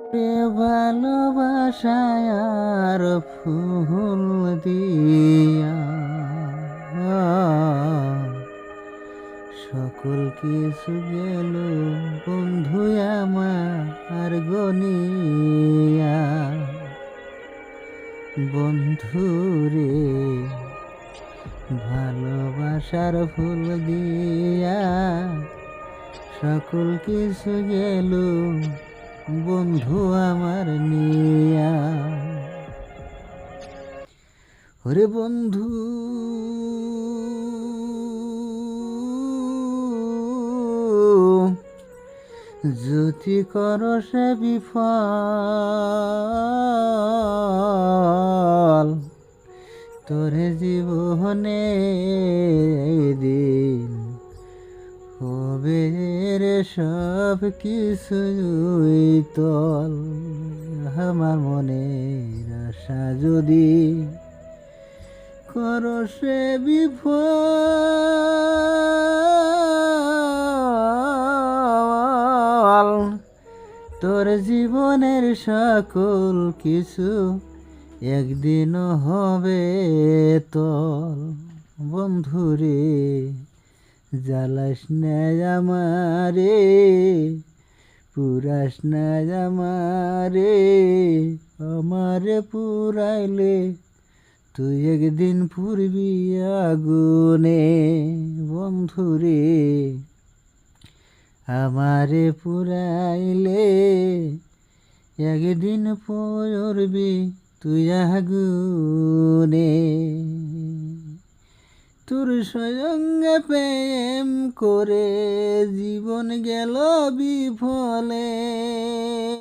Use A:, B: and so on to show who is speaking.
A: রে ভালোবাসায় আর ফুল দিয়া। সকল কিছু গেল, বন্ধু আমার গনিয়া। বন্ধু রে, ভালোবাসার ফুল দিয়া। সকল কিছু গেল বন্ধু আমার নিয়া। ওরে বন্ধু যদি কর সে বিফল তোরে জীবনে দিন হবে। রে সব কিছুই তল আমার মনের আশা যদি কর সে বিফল, তোর জীবনের সকল কিছু একদিন হবে তল বন্ধুরে জ্বালাস আমারে, পুরাস আমারে আমারে পুরাইলে তুই একদিন পুরবি আগুনে, বন্ধুরে। আমারে পুরাইলে একদিন পড়বি তুই আগুনে। তোর সঙ্গে প্রেম করে জীবন গেল বিফলে।